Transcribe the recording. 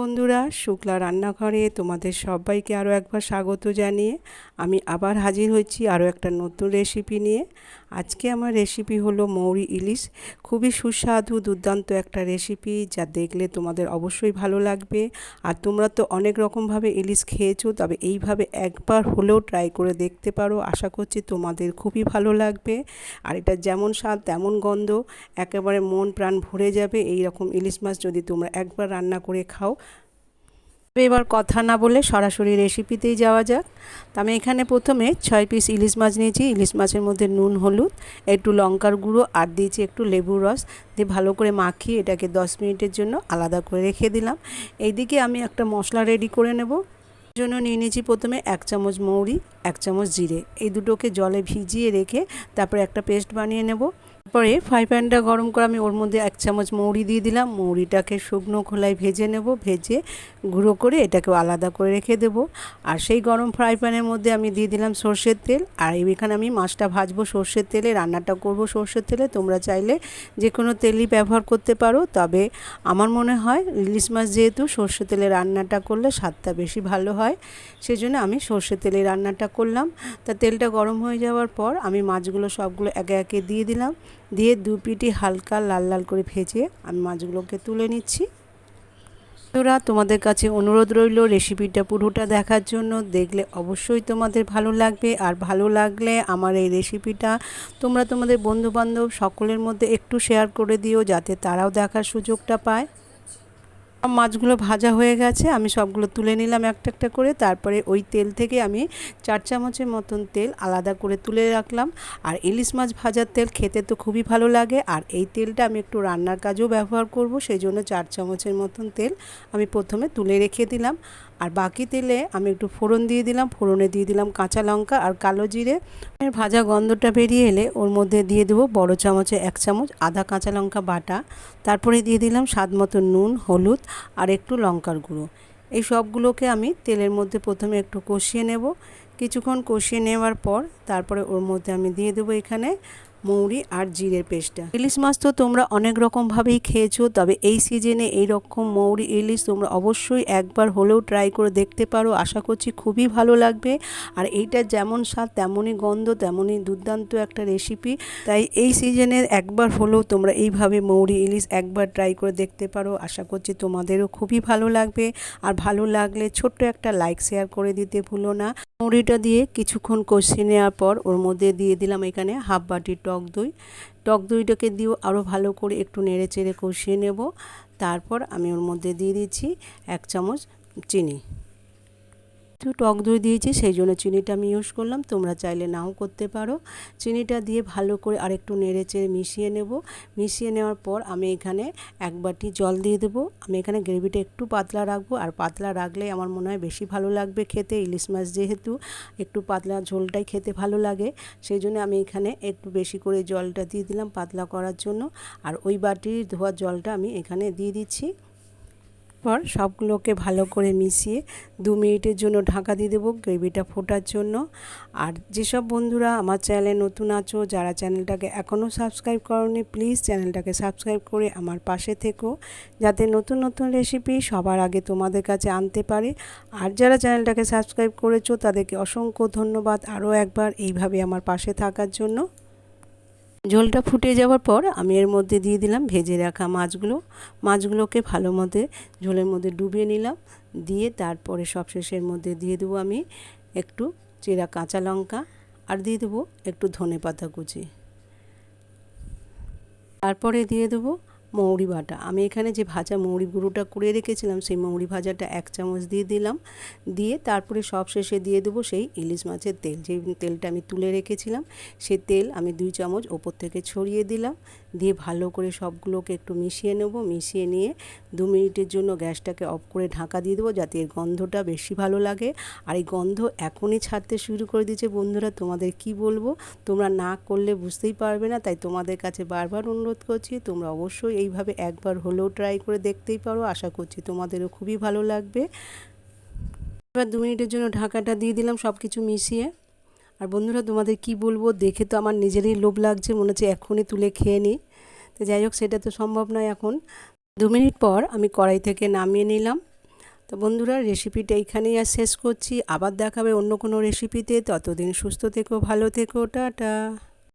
বন্ধুরা, শুক্লা রান্নাঘরে তোমাদের সবাইকে আরও একবার স্বাগত জানিয়ে আমি আবার হাজির হয়েছি আরও একটা নতুন রেসিপি নিয়ে। আজকে আমার রেসিপি হলো মৌরি ইলিশ। খুবই সুস্বাদু, দুর্দান্ত একটা রেসিপি যা দেখলে তোমাদের অবশ্যই ভালো লাগবে। আর তোমরা তো অনেক রকমভাবে ইলিশ খেয়েছো, তবে এইভাবে একবার হলেও ট্রাই করে দেখতে পারো। আশা করছি তোমাদের খুবই ভালো লাগবে। আর এটা যেমন স্বাদ, তেমন গন্ধ, একেবারে মন প্রাণ ভরে যাবে। এই রকম ইলিশ মাছ যদি তোমরা একবার রান্না করে খাও এবার কথা না বলে সরাসরি রেসিপিতেই যাওয়া যাক। তো আমি এখানে প্রথমে ছয় পিস ইলিশ মাছ নিয়েছি। ইলিশ মাছের মধ্যে নুন, হলুদ, একটু লঙ্কার গুঁড়ো আর দিয়েছি একটু লেবুর রস দিয়ে ভালো করে মাখিয়ে এটাকে দশ মিনিটের জন্য আলাদা করে রেখে দিলাম। এইদিকে আমি একটা মশলা রেডি করে নেব। জন্য নিয়ে নিয়েছি প্রথমে এক চামচ মৌরি, এক চামচ জিরে। এই দুটোকে জলে ভিজিয়ে রেখে তারপরে একটা পেস্ট বানিয়ে নেব। তারপরে ফ্রাই প্যানটা গরম করে আমি ওর মধ্যে এক চামচ মৌরি দিয়ে দিলাম। মৌরিটাকে শুকনো খোলায় ভেজে নেব। ভেজে গুঁড়ো করে এটাকে আলাদা করে রেখে দেব। আর সেই গরম ফ্রাই প্যানের মধ্যে আমি দিয়ে দিলাম সর্ষের তেল। আর এখানে আমি মাছটা ভাজবো সর্ষের তেলে, রান্নাটা করব সর্ষের তেলে। তোমরা চাইলে যে কোনো তেলই ব্যবহার করতে পারো। তবে আমার মনে হয় ইলিশ মাছ যেহেতু সর্ষের তেলে রান্নাটা করলে স্বাদটা বেশি ভালো হয় সেই জন্য আমি সর্ষের তেলে রান্নাটা করলাম। তা তেলটা গরম হয়ে যাওয়ার পর আমি মাছগুলো সবগুলো একে একে দিয়ে দিলাম। দিয়ে দু পিটি হালকা লাল লাল করে ভেজে আমি মাছগুলোকে তুলে নিচ্ছি। তোরা তোমাদের কাছে অনুরোধ রইল রেসিপিটা পুরোটা দেখার জন্য। দেখলে অবশ্যই তোমাদের ভালো লাগবে। আর ভালো লাগলে আমার এই রেসিপিটা তোমরা তোমাদের বন্ধুবান্ধব সকলের মধ্যে একটু শেয়ার করে দিও, যাতে তারাও দেখার সুযোগটা পায়। মাছগুলো ভাজা হয়ে গেছে, আমি সবগুলো তুলে নিলাম একটা একটা করে। তারপরে ওই তেল থেকে আমি চার চামচের মতন তেল আলাদা করে তুলে রাখলাম। আর ইলিশ মাছ ভাজার তেল খেতে তো খুবই ভালো লাগে। আর এই তেলটা আমি একটু রান্নার কাজেও ব্যবহার করব, সেই জন্য চার চামচের মতন তেল আমি প্রথমে তুলে রেখে দিলাম। আর বাকি তেলে আমি একটু ফোড়ন দিয়ে দিলাম, ফোড়নে দিয়ে দিলাম কাঁচা লঙ্কা আর কালো জিরে। ভাজা গন্ধটা বেরিয়ে এলে ওর মধ্যে দিয়ে দেবো বড় চামচে এক চামচ আদা কাঁচা লঙ্কা বাটা। তারপরে দিয়ে দিলাম স্বাদ মতো নুন, হলুদ আর একটু লঙ্কার গুঁড়ো। এই সবগুলোকে আমি তেলের মধ্যে প্রথমে একটু কষিয়ে নেব। কিছুক্ষণ কষিয়ে নেওয়ার পর তারপরে ওর মধ্যে আমি দিয়ে দেবো এখানে মৌরি আর জিরের পেস্টটা। ইলিশ মাছ তো তোমরা অনেক রকমভাবেই খেয়েছো, তবে এই সিজনে এই রকম মৌরি ইলিশ তোমরা অবশ্যই একবার হলেও ট্রাই করে দেখতে পারো, আশা করছি খুবই ভালো লাগবে। আর এইটা যেমন স্বাদ, তেমনই গন্ধ, তেমনই দুর্দান্ত একটা রেসিপি তাই এই সিজনে একবার হলেও তোমরা এইভাবে মৌরি ইলিশ একবার ট্রাই করে দেখতে পারো, আশা করছি তোমাদেরও খুবই ভালো লাগবে। আর ভালো লাগলে ছোট্ট একটা লাইক, শেয়ার করে দিতে ভুলো না। মুড়িটা দিয়ে কিছুক্ষণ কষিয়ে নেওয়ার পর ওর মধ্যে দিয়ে দিলাম এখানে হাফ বাটি টক দই। টক দইটাকে দিয়েও আরও ভালো করে একটু নেড়ে চেড়ে কষিয়ে নেব। তারপর আমি ওর মধ্যে দিয়ে দিচ্ছি এক চামচ চিনি। একটু টক দই দিয়েছি, সেই জন্য চিনিটা আমি ইউজ করলাম। তোমরা চাইলে নাও করতে পারো। চিনিটা দিয়ে ভালো করে আরেকটু নেড়ে চেড়ে মিশিয়ে নেব। মিশিয়ে নেওয়ার পর আমি এখানে এক বাটি জল দিয়ে দেবো। আমি এখানে গ্রেভিটা একটু পাতলা রাখব। আর পাতলা রাখলে আমার মনে হয় বেশি ভালো লাগবে খেতে। ইলিশ মাছ যেহেতু একটু পাতলা ঝোলটাই খেতে ভালো লাগে, সেই জন্য আমি এখানে একটু বেশি করে জলটা দিয়ে দিলাম পাতলা করার জন্য। আর ওই বাটির ধোয়ার জলটা আমি এখানে দিয়ে দিচ্ছি। পর সবগুলোকে ভালো করে মিশিয়ে দু মিনিটের জন্য ঢাকা দিয়ে দেবো গ্রেভিটা ফোটার জন্য। আর যেসব বন্ধুরা আমার চ্যানেলে নতুন আছো, যারা চ্যানেলটাকে এখনও সাবস্ক্রাইব করনি, প্লিজ চ্যানেলটাকে সাবস্ক্রাইব করে আমার পাশে থেকো, যাতে নতুন নতুন রেসিপি সবার আগে তোমাদের কাছে আনতে পারে। আর যারা চ্যানেলটাকে সাবস্ক্রাইব করেছ, তাদেরকে অসংখ্য ধন্যবাদ আরও একবার এইভাবে আমার পাশে থাকার জন্য। ঝোলটা ফুটে যাওয়ার পর আমি এর মধ্যে দিয়ে দিলাম ভেজে রাখা মাছগুলো। মাছগুলোকে ভালো মতো ঝোলের মধ্যে ডুবিয়ে নিলাম। দিয়ে তারপরে সবশেষের মধ্যে দিয়ে দেবো আমি একটু চেরা কাঁচা লঙ্কা আর দিয়ে দেবো একটু ধনে পাতা কুচি। তারপরে দিয়ে দেবো মৌরি বাটা আমি এখানে যে ভাজা মৌরি গুঁড়োটা করে রেখেছিলাম, সেই মৌরি ভাজাটা এক চামচ দিয়ে দিলাম। দিয়ে তারপরে সব শেষে দিয়ে দেবো সেই ইলিশ মাছের তেল। যে তেলটা আমি তুলে রেখেছিলাম সেই তেল আমি দুই চামচ ওপর থেকে ছড়িয়ে দিলাম। দিয়ে ভালো করে সবগুলোকে একটু মিশিয়ে নেব। মিশিয়ে নিয়ে দু মিনিটের জন্য গ্যাসটাকে অফ করে ঢাকা দিয়ে দেবো যাতে এর গন্ধটা বেশি ভালো লাগে। আর এই গন্ধ এখনই ছাড়তে শুরু করে দিয়েছে বন্ধুরা, তোমাদের কি বলব? তোমরা না করলে বুঝতেই পারবে না। তাই তোমাদের কাছে বারবার অনুরোধ করছি, তোমরা অবশ্যই এইভাবে একবার হলেও ট্রাই করে দেখতেই পারো। আশা করছি তোমাদেরও খুবই ভালো লাগবে। এবার দু মিনিটের জন্য ঢাকাটা দিয়ে দিলাম সব কিছু মিশিয়ে। আর বন্ধুরা, তোমাদের কি বলব? দেখে তো আমার নিজেরই লোভ লাগছে, মনে হচ্ছে এখনই তুলে খেয়ে নিই। তো যাই হোক, সেটা তো সম্ভব নয় এখন। দু মিনিট পর আমি কড়াই থেকে নামিয়ে নিলাম। তো বন্ধুরা রেসিপিটা এইখানেই আর শেষ করছি। আবার দেখাবে অন্য কোনো রেসিপিতে ততদিন সুস্থ থেকো, ভালো থেকো, টাটা।